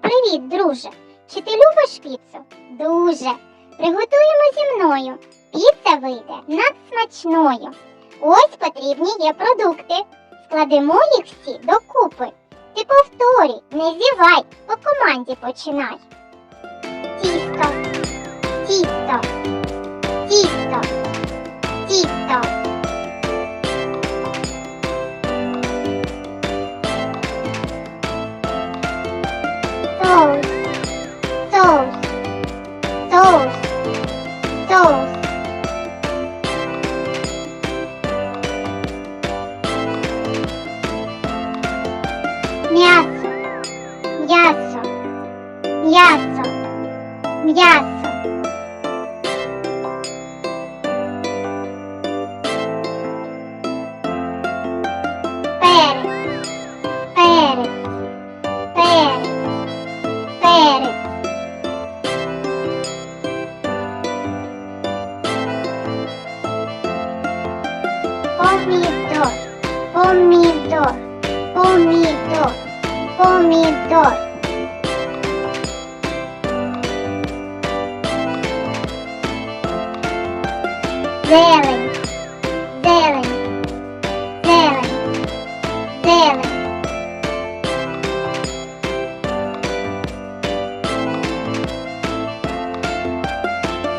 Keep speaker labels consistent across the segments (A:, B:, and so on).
A: Привіт, друже! Чи ти любиш піцу? Дуже. Приготуємо зі мною. Піца вийде надсмачною. Ось потрібні є продукти. Складемо їх всі докупи. Ти повторюй, не зівай, по команді починай. Тісто, соус, соус. М'ясо, м'ясо, м'ясо, м'ясо. Помідор, помідор, помідор, помідор. Зелень, зелень, зелень, зелень.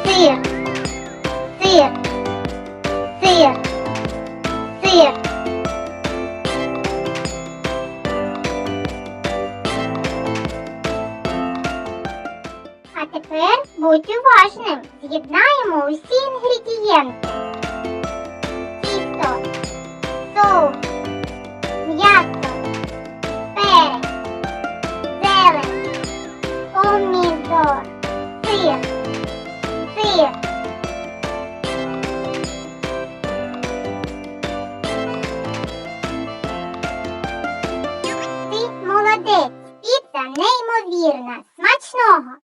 A: Сир, будь уважним. З'єднаємо усі інгредієнти. Тісто, соус, м'ясо, перець, зелень, помідор, сир, сир. Ти молодець, піца неймовірна, смачного!